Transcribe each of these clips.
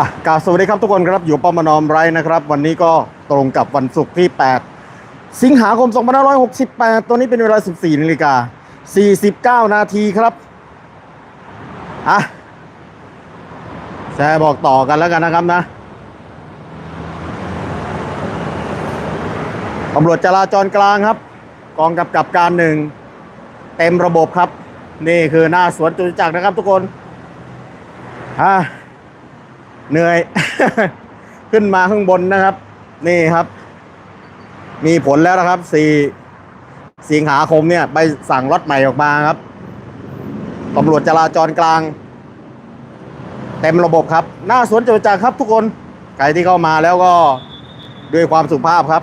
อะกาสวัสดีครับทุกคนครับอยู่ป้อมมานอมไรนะครับ วันนี้ก็ตรงกับวันศุกร์ที่ 8 สิงหาคม 2568 ตัวนี้เป็นเวลา 14นาฬิกา49 นาทีครับอะแชร์บอกต่อกันแล้วกันนะครับนะตำรวจจราจรกลางครับ กองกำกับการหนึ่งเต็มระบบครับ นี่คือหน้าสวนจตุจักรนะครับทุกคนอะ เหนื่อย ขึ้นมาข้างบนนะครับ นี่ครับ มีผลแล้วนะครับสี่สิงหาคมเนี่ย ไปสั่งรถใหม่ออกมาครับตำรวจจราจรกลาง เต็มระบบครับ หน้าสวนจตุจักรครับทุกคนใครที่เข้ามาแล้วก็ด้วยความสุภาพครับ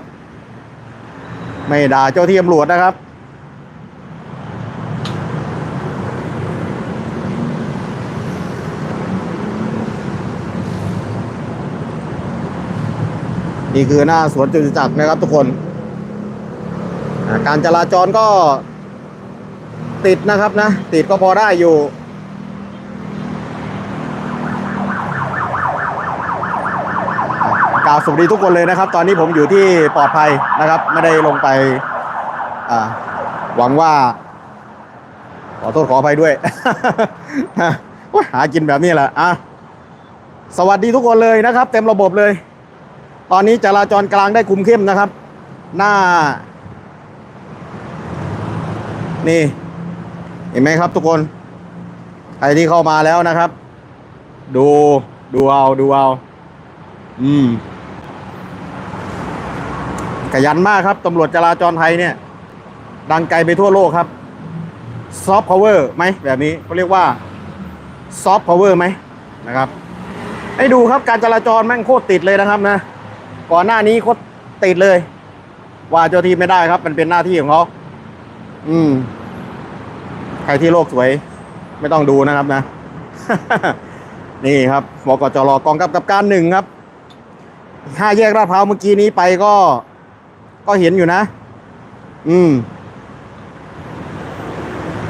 ไม่ด่าเจ้าที่ตำรวจนะครับ นี่คือหน้าสวนจตุจักรนะครับทุกคนการจราจรก็ติดนะครับนะ ติดก็พอได้อยู่กล่าวสวัสดีทุกคนเลยนะครับ ตอนนี้ผมอยู่ที่ปลอดภัยนะครับ ไม่ได้ลงไปหวังว่า ขอโทษขออภัยด้วยโอ๊ยหากินแบบนี้แหละอะสวัสดีทุกคนเลยนะครับ เต็มระบบเลย ตอนนี้จราจรกลางได้คุมเข้มนะครับ หน้า นี่ เห็นไหมครับทุกคนใครที่เข้ามาแล้วนะครับ ดูดูเอาดูเอาอืมขยันมากครับตำรวจจราจรไทยเนี่ย ดังไกลไปทั่วโลกครับซอฟต์พาวเวอร์ไหมแบบนี้เขาเรียกว่าซอฟต์พาวเวอร์ไหมนะครับ ให้ดูครับการจราจรแม่งโคตรติดเลยนะครับนะ ก่อนหน้านี้โคตรติดเลย ว่าเจ้าที่ไม่ได้ครับ มันเป็นหน้าที่ของเขาอืม ใครที่โลกสวย ไม่ต้องดูนะครับนะ นี่ครับบกจรกองกับกับการหนึ่งครับห้าแยกลาดพร้าวเมื่อกี้นี้ไปก็ ก็เห็นอยู่นะ อืม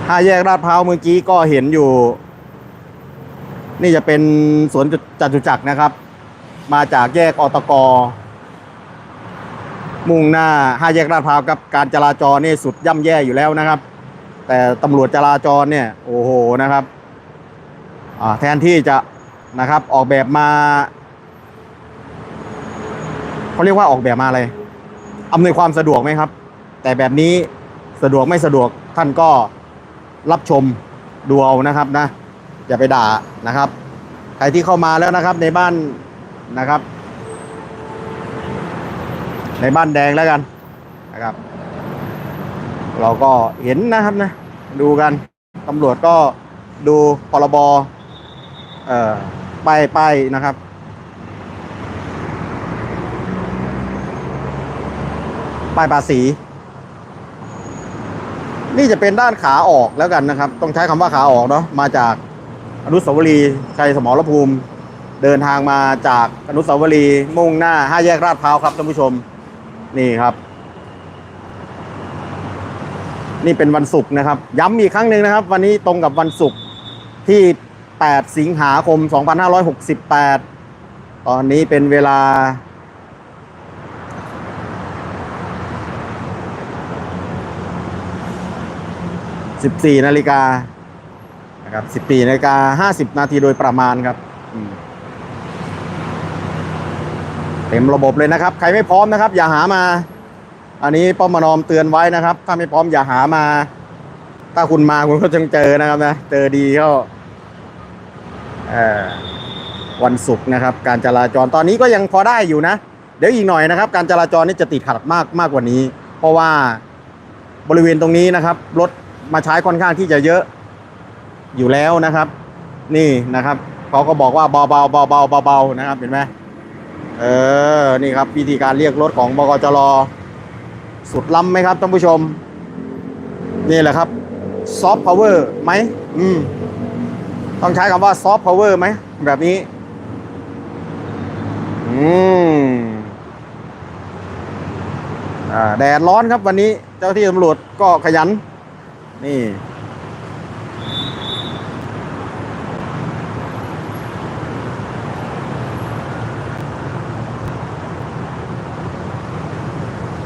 ห้าแยกลาดพร้าวเมื่อกี้ก็เห็นอยู่ นี่จะเป็นสวนจตุจักรนะครับ มาจากแยกอตก มุ่งหน้าห้าแยกลาดพร้าวกับการจราจรนี่สุดย่ำแย่อยู่แล้วนะครับ แต่ตำรวจจราจรเนี่ยโอ้โหนะครับแทนที่จะนะครับออกแบบมาเขาเรียกว่าออกแบบมาอะไรอำนวยความสะดวกไหมครับ แต่แบบนี้สะดวกไม่สะดวกท่านก็รับชมดูเอานะครับนะอย่าไปด่านะครับ ใครที่เข้ามาแล้วนะครับในบ้านนะครับ ในบ้านแดงแล้วกันนะครับ เราก็เห็นนะครับนะ ดูกันตำรวจก็ดูพรบเอ่อป้ายป้ายนะครับป้ายภาษี นี่จะเป็นด้านขาออกแล้วกันนะครับ ต้องใช้คำว่าขาออกเนาะมาจากอนุสาวรีย์ชัยสมรภูมิ เดินทางมาจากอนุสาวรีย์มุ่งหน้าห้าแยกลาดพร้าวครับท่านผู้ชม นี่ครับ นี่เป็นวันศุกร์นะครับ ย้ำอีกครั้งหนึ่งนะครับ วันนี้ตรงกับวันศุกร์ที่ 8 สิงหาคม 2568 ตอนนี้เป็นเวลา 14 นาฬิกานะครับ 14 นาฬิกา 50 นาทีโดยประมาณครับอืม เต็มระบบเลยนะครับ ใครไม่พร้อมนะครับ อย่าหามา อันนี้ป้อมมานอมเตือนไว้นะครับ ถ้าไม่พร้อมอย่าหามา ถ้าคุณมาคุณก็จะเจอนะครับนะเจอดีก็เอ่อวันศุกร์นะครับ การจราจรตอนนี้ก็ยังพอได้อยู่นะ เดี๋ยวอีกหน่อยนะครับ การจราจรนี่จะติดขัดมากมากกว่านี้ เพราะว่าบริเวณตรงนี้นะครับรถมาใช้ค่อนข้างที่จะเยอะอยู่แล้วนะครับ นี่นะครับเขาก็บอกว่าเบาๆเบาๆเบาๆเบาๆนะครับเห็นไหม เออ นี่ครับวิธีการเรียกรถของบกจรสุดล้ำไหมครับท่านผู้ชม นี่แหละครับซอฟต์พาวเวอร์ไหมอืมต้องใช้คำว่าซอฟต์พาวเวอร์ไหม แบบนี้ อืมอ่าแดดร้อนครับวันนี้เจ้าที่ตำรวจก็ขยัน นี่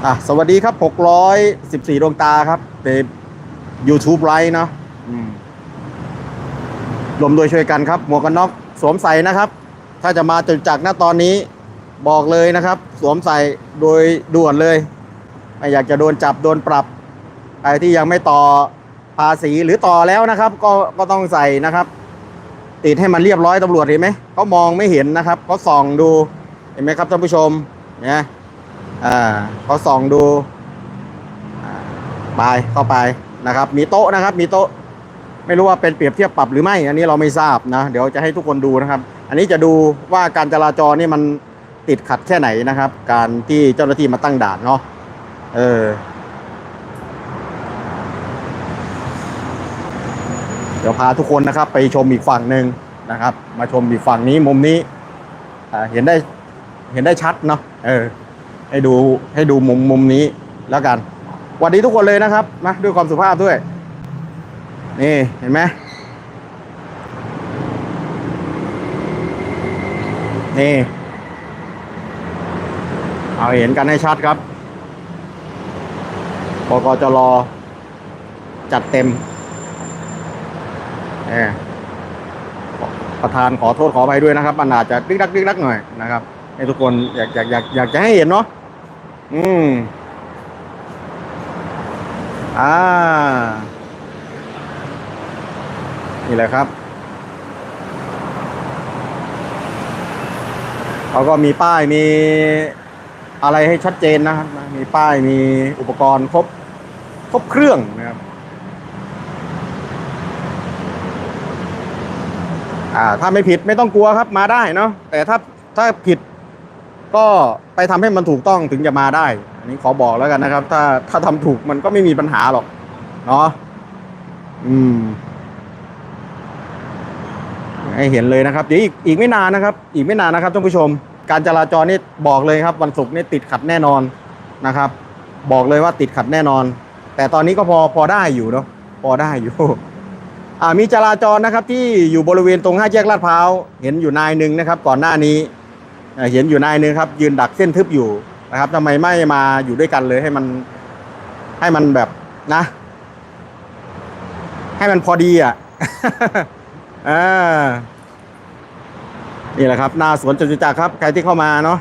อะสวัสดีครับ 614 ดวงตาครับใน YouTube ไลฟ์เนาะรวมโดยช่วยกันครับ หมวกกันน็อกสวมใส่นะครับ ถ้าจะมาจตุจักรนะตอนนี้บอกเลยนะครับ สวมใส่โดยด่วนเลย ไม่อยากจะโดนจับโดนปรับใครที่ยังไม่ต่อภาษีหรือต่อแล้วนะครับ ก็ก็ต้องใส่นะครับ ติดให้มันเรียบร้อยตำรวจเห็นไหมเขามองไม่เห็นนะครับเขาส่องดูเห็นไหมครับท่านผู้ชมเนี่ย อ่าเขาส่องดูไปเข้าไปนะครับ มีโต๊ะนะครับ มีโต๊ะ ไม่รู้ว่าเป็นเปรียบเทียบปรับหรือไม่ อันนี้เราไม่ทราบนะ เดี๋ยวจะให้ทุกคนดูนะครับ อันนี้จะดูว่าการจราจรนี่มันติดขัดแค่ไหนนะครับ การที่เจ้าหน้าที่มาตั้งด่านเนาะ เออ เดี๋ยวพาทุกคนนะครับ ไปชมอีกฝั่งหนึ่งนะครับ มาชมอีกฝั่งนี้มุมนี้อ่าเห็นได้เห็นได้ชัดเนาะ เออ ให้ดูให้ดูมุมมุมนี้แล้วกันสวัสดีทุกคนเลยนะครับนะด้วยความสุภาพด้วย นี่เห็นไหมนี่เอาเห็นกันให้ชัดครับบกจรจัดเต็มเอประธานขอโทษขออภัยด้วยนะครับ มันอาจจะดึกดักดึกดักหน่อยนะครับ ให้ทุกคนอยากอยากอยากอยากจะให้เห็นเนาะ อืม อ่า นี่แหละครับเขาก็มีป้ายมีอะไรให้ชัดเจนนะครับ มีป้ายมีอุปกรณ์ครบ ครบเครื่องนะครับ อ่า ถ้าไม่ผิดไม่ต้องกลัวครับมาได้เนาะแต่ถ้าถ้าผิด ก็ไปทำให้มันถูกต้องถึงจะมาได้ อันนี้ขอบอกแล้วกันนะครับ ถ้าถ้าทำถูกมันก็ไม่มีปัญหาหรอก เนาะอืม ให้เห็นเลยนะครับ เดี๋ยวอีกอีกไม่นานนะครับ อีกไม่นานนะครับท่านผู้ชม การจราจรนี่บอกเลยครับ วันศุกร์นี่ติดขัดแน่นอนนะครับ บอกเลยว่าติดขัดแน่นอน แต่ตอนนี้ก็พอพอได้อยู่เนาะพอได้อยู่อ่ามีจราจรนะครับที่อยู่บริเวณตรงห้าแยกลาดพร้าวเห็นอยู่นายหนึ่งนะครับ ก่อนหน้านี้ เห็นอยู่นายหนึ่งครับ ยืนดักเส้นทึบอยู่นะครับทำไมไม่มาอยู่ด้วยกันเลยให้มัน ให้มันแบบนะ ให้มันพอดีอะอ่านี่แหละครับหน้าสวนจตุจักรครับ ใครที่เข้ามาเนาะ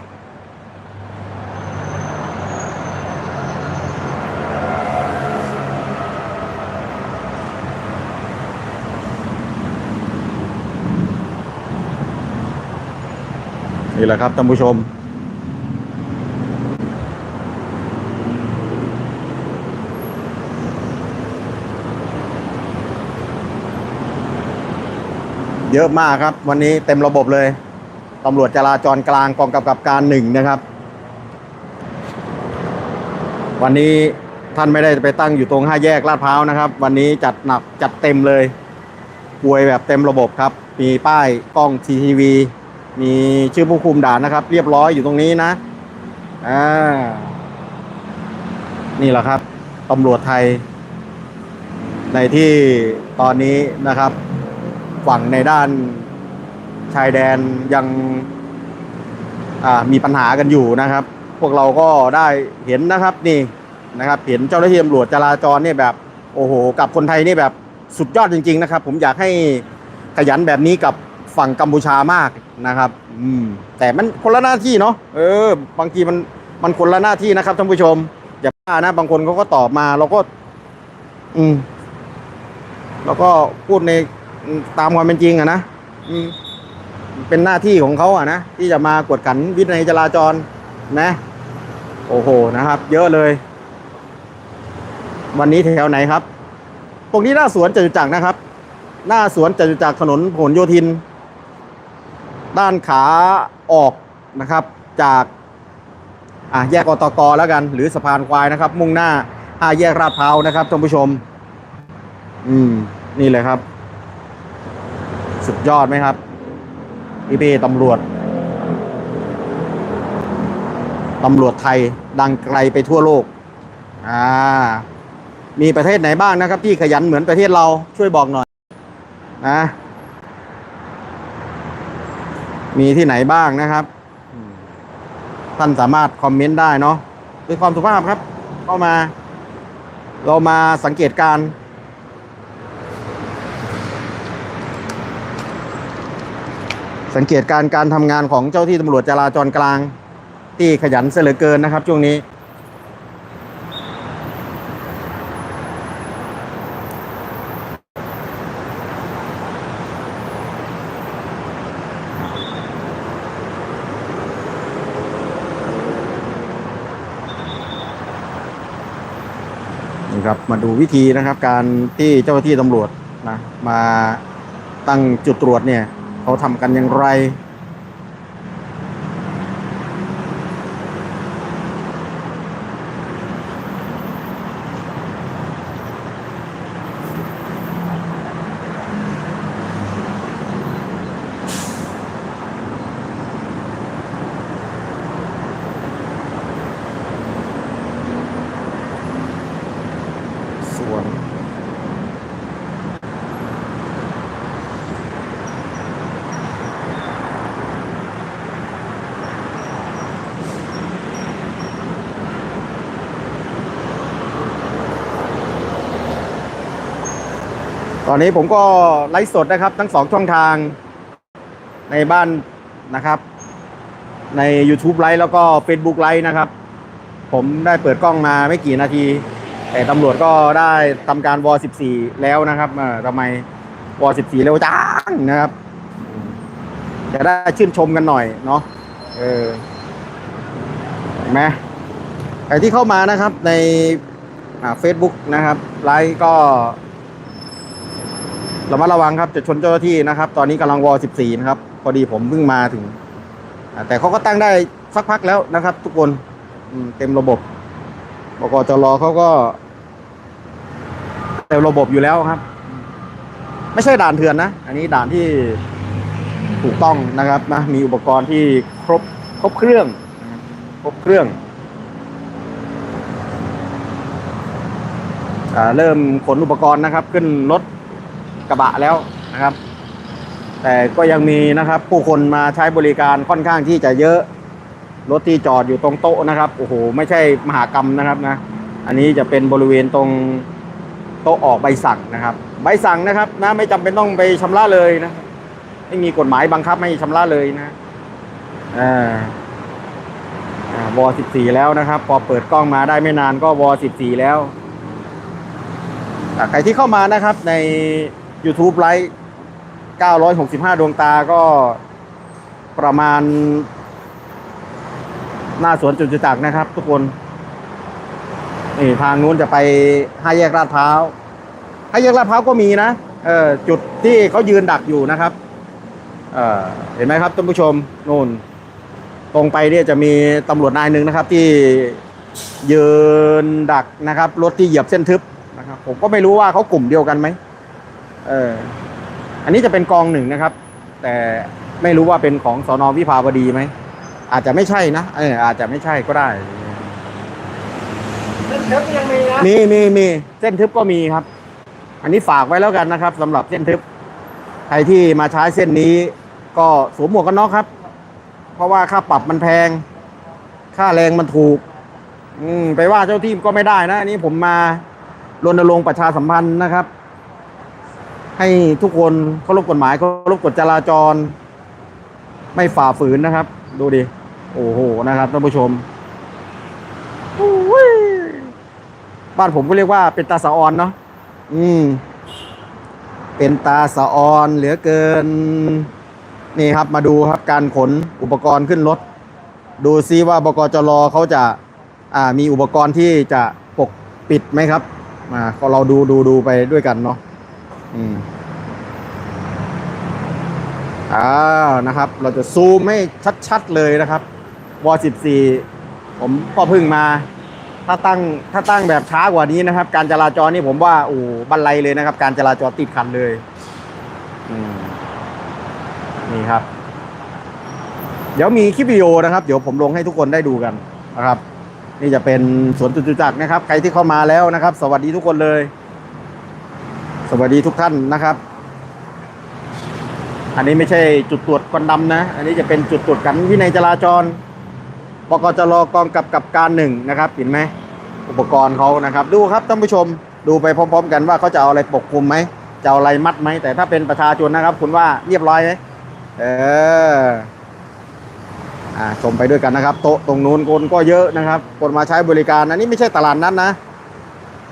นี่แหละครับท่านผู้ชม เยอะมากครับ วันนี้เต็มระบบเลยตำรวจจราจรกลางกองกำกับการหนึ่งนะครับ วันนี้ท่านไม่ได้ไปตั้งอยู่ตรงห้าแยกลาดพร้าวนะครับ วันนี้จัดหนักจัดเต็มเลยป่วยแบบเต็มระบบครับ มีป้ายกล้องทีทีวี มีชื่อผู้คุมด่านนะครับ เรียบร้อยอยู่ตรงนี้นะอ่านี่แหละครับตำรวจไทย ในที่ตอนนี้นะครับ ฝั่งในด้านชายแดนยังอ่ามีปัญหากันอยู่นะครับ พวกเราก็ได้เห็นนะครับนี่นะครับ เห็นเจ้าหน้าที่ตำรวจจราจรเนี่ยแบบ โอ้โห กับคนไทยนี่แบบสุดยอดจริง ๆ นะครับ ผมอยากให้ขยันแบบนี้กับฝั่งกัมพูชามาก นะครับ อืม แต่มันคนละหน้าที่เนาะเออ บางทีมันมันคนละหน้าที่นะครับท่านผู้ชม อย่าพลาดนะ บางคนเขาก็ตอบมาเราก็ อืมเราก็พูดในตามความเป็นจริงอะนะอืมเป็นหน้าที่ของเขาอะนะที่จะมากวดขันวินัยจราจรนะ โอ้โหนะครับ เยอะเลย วันนี้แถวไหนครับ ตรงนี้หน้าสวนจตุจักรนะครับ หน้าสวนจตุจักรถนนผลโยธิน ด้านขาออกนะครับจากอะแยกอตกแล้วกัน หรือสะพานควายนะครับ มุ่งหน้าห้าแยกลาดพร้าวนะครับท่านผู้ชม อืม นี่เลยครับ สุดยอดไหมครับพี่พี่ตำรวจตำรวจไทยดังไกลไปทั่วโลก อ่า มีประเทศไหนบ้างนะครับ ที่ขยันเหมือนประเทศเราช่วยบอกหน่อย นะ มีที่ไหนบ้างนะครับ ท่านสามารถคอมเมนต์ได้เนาะด้วยความสุภาพครับ เข้ามา เรามาสังเกตการสังเกตการการทำงานของเจ้าที่ตำรวจจราจรกลาง ที่ขยันเสลือเกินนะครับ ช่วงนี้ นี่ครับมาดู วิธีนะครับ การที่เจ้าหน้าที่ตำรวจนะมาตั้งจุดตรวจเนี่ยเขาทำกันอย่างไร ส่วน ตอนนี้ผมก็ไลฟ์สดนะครับ ทั้งสองช่องทางในบ้านนะครับ ใน YouTube ไลฟ์แล้วก็ Facebook ไลฟ์นะครับ ผมได้เปิดกล้องมาไม่กี่นาที แต่ตำรวจก็ได้ทำการวอ14 แล้วนะครับเออทำไมวอ14 เร็วจังนะครับ จะได้ชื่นชมกันหน่อยเนาะเออเห็นไหมใครที่เข้ามานะครับในเฟซบุ๊กนะครับ ไลฟ์ก็ ระมัดระวังครับจะชนเจ้าหน้าที่นะครับ ตอนนี้กำลังวอ14นะครับ พอดีผมเพิ่งมาถึง แต่เขาก็ตั้งได้สักพักแล้วนะครับ ทุกคนอืเต็มระบบบกจรอเขาก็เต็มระบบอยู่แล้วครับ ไม่ใช่ด่านเถื่อนนะ อันนี้ด่านที่ถูกต้องนะครับนะมีอุปกรณ์ที่ครบครบเครื่องครบครบเครื่องอ่าเริ่มขนอุปกรณ์นะครับ ขึ้นรถ กระบะแล้วนะครับ แต่ก็ยังมีนะครับผู้คนมาใช้บริการค่อนข้างที่จะเยอะ รถที่จอดอยู่ตรงโต๊ะนะครับโอ้โหไม่ใช่มหากรรมนะครับนะอันนี้จะเป็นบริเวณตรงโต๊ะออกใบสั่งนะครับ ใบสั่งนะครับนะไม่จำเป็นต้องไปชำระเลยนะไม่มีกฎหมายบังคับให้ชำระเลยนะอ่าวอสิบสี่แล้วนะครับ พอเปิดกล้องมาได้ไม่นานก็วอสิบสี่แล้วใครที่เข้ามานะครับใน YouTube ไลฟ์965 ดวงตาก็ประมาณ หน้าสวนจตุจักรนะครับ ทุกคนนี่ทางนู้นจะไปห้าแยกลาดพร้าวห้าแยกลาดพร้าวก็มีนะเออจุดที่เขายืนดักอยู่นะครับเออเห็นไหมครับท่านผู้ชมนู่น ตรงไปเนี่ยจะมีตำรวจนายหนึ่งนะครับ ที่ยืนดักนะครับ รถที่เหยียบเส้นทึบนะครับ ผมก็ไม่รู้ว่าเขากลุ่มเดียวกันไหม เออ อันนี้จะเป็นกองหนึ่งนะครับ แต่ไม่รู้ว่าเป็นของสอนอวิภาวดีไหม อาจจะไม่ใช่นะ เออ อาจจะไม่ใช่ก็ได้ เส้นทึบยังมีนะมีมีมีเส้นทึบก็มีครับ อันนี้ฝากไว้แล้วกันนะครับสำหรับเส้นทึบ ใครที่มาใช้เส้นนี้ ก็สวมหมวกกันน็อกครับ เพราะว่าค่าปรับมันแพง ค่าแรงมันถูก อืมไปว่าเจ้าที่ก็ไม่ได้นะ อันนี้ผมมารณรงค์ประชาสัมพันธ์นะครับ ให้ทุกคนเคารพกฎหมายเคารพกฎจราจร ไม่ฝ่าฝืนนะครับ ดูดิ โอ้โหนะครับท่านผู้ชมโอ้ยบ้านผมก็เรียกว่าเป็นตาสะออนเนาะอืม เป็นตาสะออนเหลือเกิน นี่ครับมาดูครับการขนอุปกรณ์ขึ้นรถ ดูซิว่าบกจรเขาจะ อ่ามีอุปกรณ์ที่จะปกปิดไหมครับ มาก็เราดูดูดูไปด้วยกันเนาะ อืมอ้าวนะครับ เราจะซูมให้ชัดๆเลยนะครับว14 ผมก็เพิ่งมา ถ้าตั้งถ้าตั้งแบบช้ากว่านี้นะครับ การจราจรนี่ผมว่าโอ้บันไลเลยนะครับ การจราจรติดขันเลยนี่ครับ เดี๋ยวมีคลิปวิดีโอนะครับ เดี๋ยวผมลงให้ทุกคนได้ดูกันนะครับ นี่จะเป็นสวนจตุจักรนะครับ ใครที่เข้ามาแล้วนะครับ สวัสดีทุกคนเลย สวัสดีทุกท่านนะครับ อันนี้ไม่ใช่จุดตรวจควันดำนะ อันนี้จะเป็นจุดตรวจกันวินัยจราจรบกจรกองกับกับการหนึ่งนะครับ เห็นไหมอุปกรณ์เขานะครับ ดูครับท่านผู้ชมดูไปพร้อม ๆ กันว่าเขาจะเอาอะไรปกคลุมไหมจะเอาอะไรมัดไหมแต่ถ้าเป็นประชาชนนะครับ คุณว่าเรียบร้อยไหมเอออ่าชมไปด้วยกันนะครับ โต๊ะตรงนู้นคนก็เยอะนะครับคนมาใช้บริการอันนี้ไม่ใช่ตลาดนัดนะ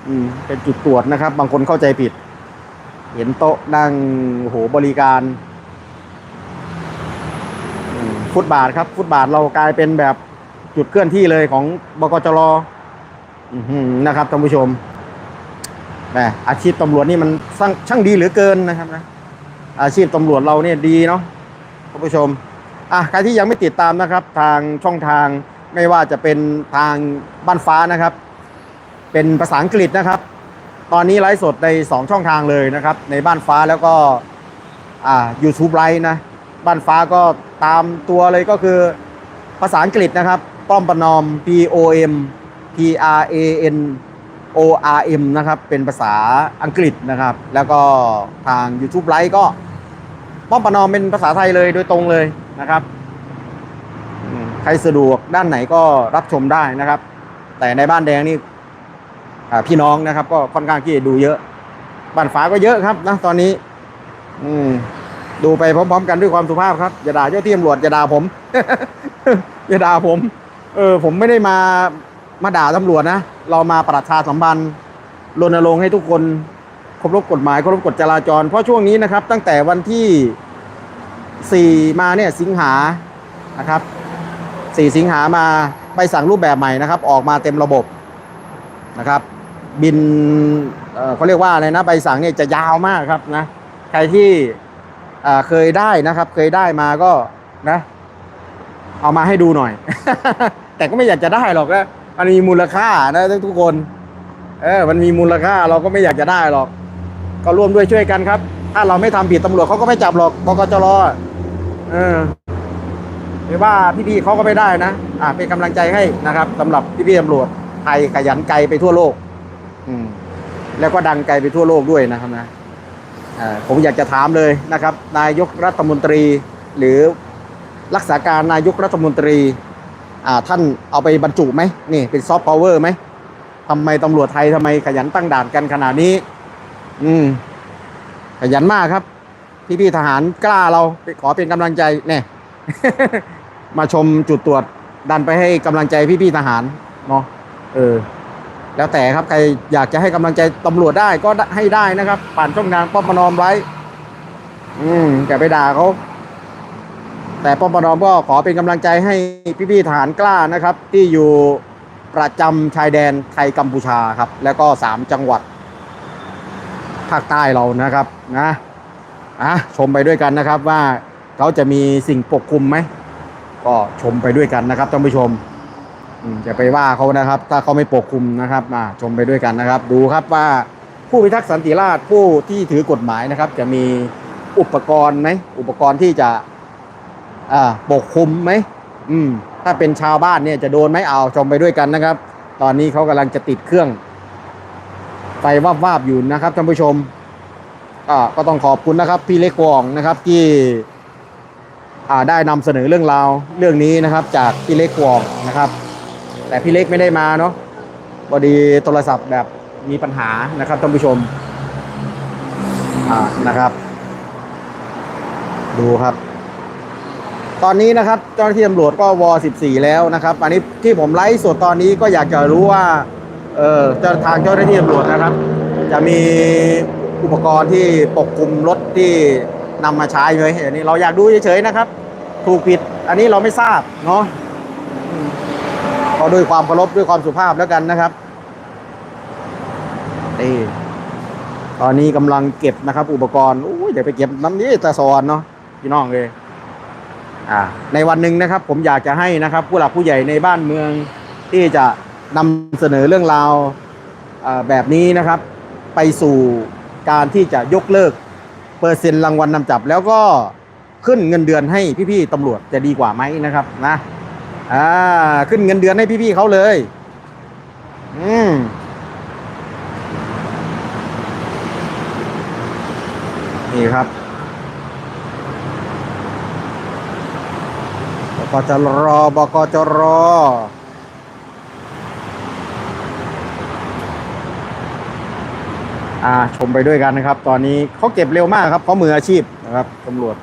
อืมเป็นจุดตรวจนะครับ บางคนเข้าใจผิด เห็นโต๊ะนั่งโหบริการฟุตบาทครับ ฟุตบาทเรากลายเป็นแบบจุดเคลื่อนที่เลยของบกจรอนะครับท่านผู้ชมแหมอาชีพตำรวจนี่มันช่างช่างดีเหลือเกินนะครับนะอาชีพตำรวจเราเนี่ยดีเนาะท่านผู้ชมอะใครที่ยังไม่ติดตามนะครับ ทางช่องทางไม่ว่าจะเป็นทางบ้านฟ้านะครับ เป็นภาษาอังกฤษนะครับ ตอนนี้ไลฟ์สดใน 2 ช่องทางเลยนะครับ ในบ้านฟ้าแล้วก็อ่า YouTube ไลฟ์นะ บ้านฟ้าก็ตามตัวเลยก็คือภาษาอังกฤษนะครับ ป้อมประนอม P O M P R A N O R M นะครับ เป็นภาษาอังกฤษนะครับ แล้วก็ทาง YouTube ไลฟ์ก็ ป้อมประนอมเป็นภาษาไทยเลยโดยตรงเลยนะครับ ใครสะดวกด้านไหนก็รับชมได้นะครับ แต่ในบ้านแดงนี่ พี่น้องนะครับ ก็ค่อนข้างที่จะดูเยอะบ้านฟ้าก็เยอะครับนะตอนนี้ อืมดูไปพร้อมๆ กันด้วยความสุภาพครับอย่าด่าเจ้าที่ตำรวจอย่าด่าผมอย่าด่าผม เออ ผมไม่ได้มามาด่าตำรวจนะเรามาประชาสัมพันธ์รณรงค์ให้ทุกคนเคารพกฎหมายเคารพกฎจราจร เพราะช่วงนี้นะครับ ตั้งแต่วันที่สี่มาเนี่ยสิงหานะครับสี่สิงหามาใบสั่งรูปแบบใหม่นะครับ ออกมาเต็มระบบนะครับ บินเขาเรียกว่าอะไรนะใบสั่งเนี่ยจะยาวมากครับนะใครที่เคยได้นะครับ เคยได้มาก็นะ เอามาให้ดูหน่อย แต่ก็ไม่อยากจะได้หรอกนะมันมีมูลค่านะทุกคน เออมันมีมูลค่าเราก็ไม่อยากจะได้หรอก ก็ร่วมด้วยช่วยกันครับ ถ้าเราไม่ทำผิดตำรวจเขาก็ไม่จับหรอกบกจรอเออหรือว่าพี่ๆเขาก็ไม่ได้นะ อ่าเป็นกำลังใจให้นะครับสำหรับพี่ๆตำรวจไทยขยันไกลไปทั่วโลก อืมแล้วก็ดังไกลไปทั่วโลกด้วยนะครับนะผมอยากจะถามเลยนะครับ นายกรัฐมนตรี หรือรักษาการนายกรัฐมนตรีอ่าท่านเอาไปบรรจุไหมนี่เป็นซอฟต์พาวเวอร์ไหมทำไมตำรวจไทยทำไมขยันตั้งด่านกันขนาดนี้ อืม ขยันมากครับ พี่ๆทหารกล้าเราไปขอเป็นกำลังใจเนี่ยมาชมจุดตรวจดันไปให้กำลังใจพี่ๆทหารเนาะเออ แล้วแต่ครับใครอยากจะให้กำลังใจตำรวจได้ก็ให้ได้นะครับผ่านช่องทางป้อมปนอมไว้ อืมอย่าไปด่าเขาแต่ป้อมปนอมก็ขอเป็นกำลังใจให้พี่ๆทหารกล้านะครับ ที่อยู่ประจำชายแดนไทยกัมพูชาครับ แล้วก็สามจังหวัดภาคใต้เรานะครับนะอะชมไปด้วยกันนะครับว่าเขาจะมีสิ่งปกคลุมไหมก็ชมไปด้วยกันนะครับท่านผู้ชม อย่าไปว่าเขานะครับ ถ้าเขาไม่ปกคุมนะครับมาชมไปด้วยกันนะครับ ดูครับว่าผู้พิทักษ์สันติราษฎร์ผู้ที่ถือกฎหมายนะครับ จะมีอุปกรณ์ไหมอุปกรณ์ที่จะปกคุมไหมอืม ถ้าเป็นชาวบ้านเนี่ยจะโดนไหมเอาชมไปด้วยกันนะครับ ตอนนี้เขากำลังจะติดเครื่องไฟวาบวาบๆอยู่นะครับท่านผู้ชมก็ต้องขอบคุณนะครับ พี่เล็กวองนะครับที่ได้นำเสนอเรื่องราวเรื่องนี้นะครับ จากพี่เล็กวองนะครับ แต่พี่เล็กไม่ได้มาเนาะพอดีโทรศัพท์แบบมีปัญหานะครับท่านผู้ชมอ่านะครับ ดูครับ ตอนนี้นะครับเจ้าหน้าที่ตำรวจก็วอ14 แล้วนะครับ อันนี้ที่ผมไลฟ์สดตอนนี้ก็อยากจะรู้ว่าเออเจ้าทางเจ้าหน้าที่ตำรวจนะครับ จะมีอุปกรณ์ที่ปกคลุมรถที่นำมาใช้ไหมอันนี้เราอยากดูเฉยๆนะครับ ถูกผิดอันนี้เราไม่ทราบเนาะ ด้วยความเคารพด้วยความสุภาพแล้วกันนะครับนี่ตอนนี้กำลังเก็บนะครับ อุปกรณ์โอ้ยเดี๋ยวไปเก็บน้ำนี้ตะซอนเนาะพี่น้องเลยอ่า ในวันหนึ่งนะครับ ผมอยากจะให้นะครับ ผู้หลักผู้ใหญ่ในบ้านเมืองที่จะนำเสนอเรื่องราวแบบนี้นะครับ ไปสู่การที่จะยกเลิก เปอร์เซ็นต์รางวัลนำจับ แล้วก็ขึ้นเงินเดือนให้พี่ๆตำรวจจะดีกว่าไหมนะครับนะ อ่า ขึ้นเงินเดือนให้พี่ๆเขาเลย อืมนี่ครับบกจรบกจรอ่าชมไปด้วยกันนะครับ ตอนนี้เขาเก็บเร็วมากครับเขามืออาชีพนะครับตำรวจ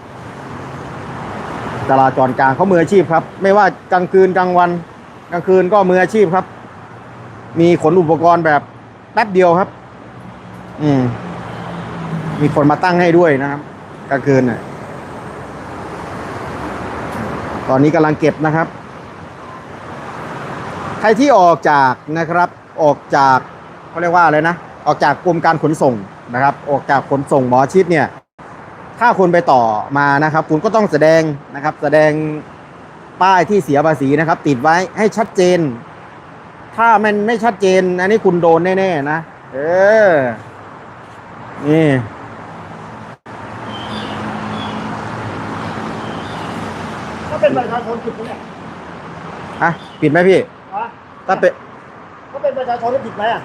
จราจรกลางเขามืออาชีพครับ ไม่ว่ากลางคืนกลางวัน กลางคืนก็มืออาชีพครับ มีขนอุปกรณ์แบบแป๊บเดียวครับ อืม มีคนมาตั้งให้ด้วยนะครับกลางคืนน่ะตอนนี้กำลังเก็บนะครับ ใครที่ออกจากนะครับ ออกจากเขาเรียกว่าอะไรนะ ออกจากกรมการขนส่งนะครับ ออกจากขนส่งหมอชิดเนี่ย ถ้าคุณไปต่อมานะครับ คุณก็ต้องแสดงนะครับ แสดงป้ายที่เสียภาษีนะครับ ติดไว้ให้ชัดเจน ถ้ามันไม่ชัดเจน อันนี้คุณโดนแน่ๆนะเออนี่ก็เป็นประชาชนผิดไหมเนี่ยอะปิดไหมพี่ฮะถ้าเป็นก็เป็นประชาชนที่ผิดไหมอะ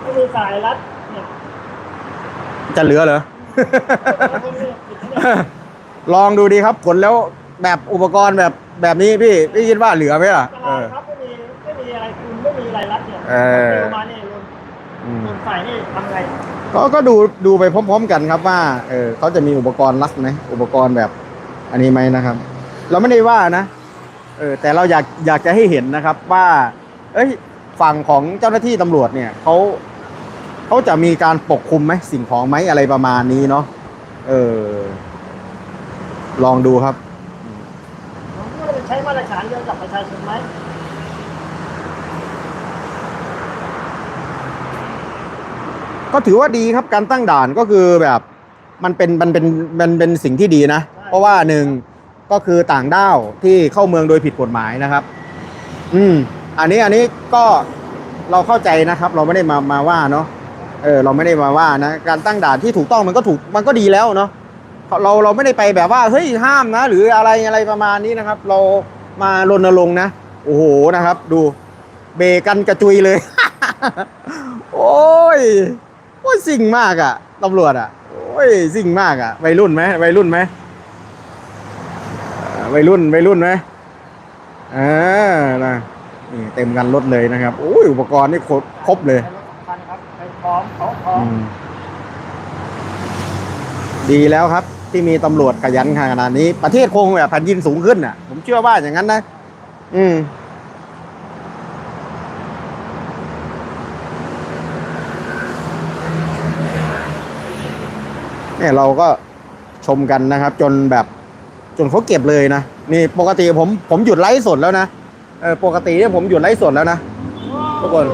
ไม่มีสายรัดเนี่ยจะเหลือเหรอ ประชาชนเนี่ยผิดไหมเนี่ยลองดูดีครับผลแล้วแบบอุปกรณ์แบบแบบนี้พี่พี่คิดว่าเหลือไหมล่ะตเอลาดอครับไม่มีไม่มีอะไรคุณไม่มีอะไรรัดเนี่ยเออเร็วมาเนี่ยโดนอืมโดนฝ่ายนี่ทำไงก็ก็ดูดูไปพร้อม ๆ กันครับว่าเออเขาจะมีอุปกรณ์รัดไหมอุปกรณ์แบบอันนี้ไหมนะครับ เราไม่ได้ว่านะเออแต่เราอยากอยากจะให้เห็นนะครับว่า เอ้ยฝั่งของเจ้าหน้าที่ตำรวจเนี่ยเขา เขาจะมีการปกคุมไหมสิ่งของไหมอะไรประมาณนี้เนาะเออ ลองดูครับผมก็จะใช้มาตรฐานเดียวกับประชาชนไหมก็ถือว่าดีครับการตั้งด่านก็คือแบบมันเป็นมันเป็นมันเป็นสิ่งที่ดีนะ เพราะว่าหนึ่งก็คือต่างด้าวที่เข้าเมืองโดยผิดกฎหมายนะครับ อืม อันนี้อันนี้ก็เราเข้าใจนะครับ เราไม่ได้มามาว่าเนาะ เออเราไม่ได้มาว่านะการตั้งด่านที่ถูกต้องมันก็ถูกมันก็ดีแล้วเนาะเราเราไม่ได้ไปแบบว่าเฮ้ยห้ามนะ หรืออะไรอะไรประมาณนี้นะครับ เรามารณรงค์นะโอ้โหนะครับ ดูเบรกกันกระจุยเลย โอ้ยโอ้ยสิ่งมากอะ่ะตำรวจอะ่ะโอ้ยสิ่งมากอะ่ะวัยรุ่นไหมวัยรุ่นไหมวัยรุ่นวัยรุ่นไหมอ่านะนี่เต็มกันรถเลยนะครับโอ้ยอุปกรณ์นี่ครบเลย ครับไปพร้อมเขอมดีแล้วครับ ที่มีตำรวจขยันขนาดนี้ ประเทศคงแบบแผ่นดินสูงขึ้นอะ ผมเชื่อว่าอย่างนั้นนะ อืมเนี่ยเราก็ชมกันนะครับ จนแบบจนเขาเก็บเลยนะนี่ปกติผมผมหยุดไลฟ์สดแล้วนะเออปกติเนี่ยผมหยุดไลฟ์สดแล้วนะทุกคน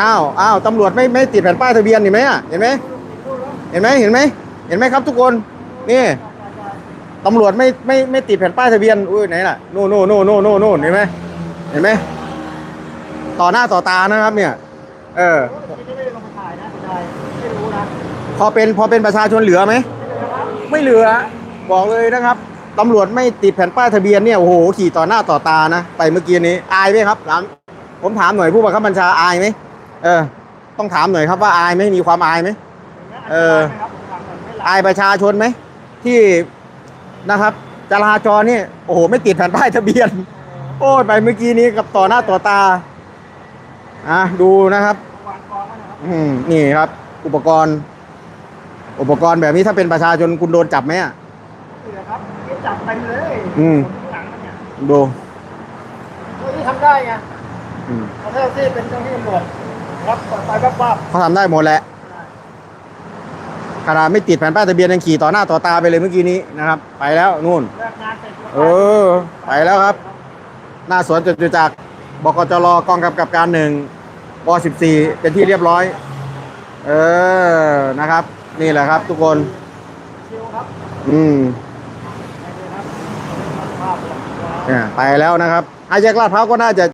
อ้าวอ้าวตำรวจไม่ไม่ติดแผ่นป้ายทะเบียนเห็นไหมอะเห็นไหมเห็นไหมเห็นไหมเห็นไหมครับทุกคนนี่ตำรวจไม่ไม่ไม่ติดแผ่นป้ายทะเบียนอุ้ยไหนล่ะโน่นนู่นนู่นนู่นนู่นนู่นเห็นไหมเห็นไหมต่อหน้าต่อตานะครับเนี่ย เออพอเป็นพอเป็นประชาชนเหลือไหมไม่เหลือ บอกเลยนะครับตำรวจไม่ติดแผ่นป้ายทะเบียนเนี่ยโอ้โหขี่ต่อหน้าต่อตานะ ไปเมื่อกี้นี้อายไหมครับถามผมถามหน่อยผู้บังคับบัญชาอายไหม เออ ต้องถามหน่อยครับว่าอายไหมมีความอายไหม เออ อายประชาชนไหม ที่นะครับจราจรเนี่ยโอ้โหไม่ติดแผ่นป้ายทะเบียน โอ้ยไปเมื่อกี้นี้กับต่อหน้าต่อตาอะดูนะครับวางกองไว้นะครับอืมนี่ครับ อุปกรณ์ อุปกรณ์แบบนี้ถ้าเป็นประชาชนคุณโดนจับไหมอะนี่แหละครับนี่จับเต็มเลยอืมข้างหลังมันเนี่ยดูตัวนี้ทำได้ไงอืมประเทศที่เป็นเจ้าหน้าที่ตำรวจ รับต่อไปปั๊บปั๊บเขาทำได้หมดแหละขนาดไม่ติดแผ่นป้ายทะเบียนยังขี่ต่อหน้าต่อตาไปเลยเมื่อกี้นี้นะครับ ไปแล้วนู่น เลิกงานเสร็จเออ ไปแล้วครับ หน้าสวนจตุจักรบกจรกองกำกับการหนึ่งป14 เป็นที่เรียบร้อย เออนะครับ นี่แหละครับ ทุกคน ชิวครับอืมไปเลยครับภาพเลย เนี่ยไปแล้วนะครับอาแยกลาดพร้าวก็น่าจะ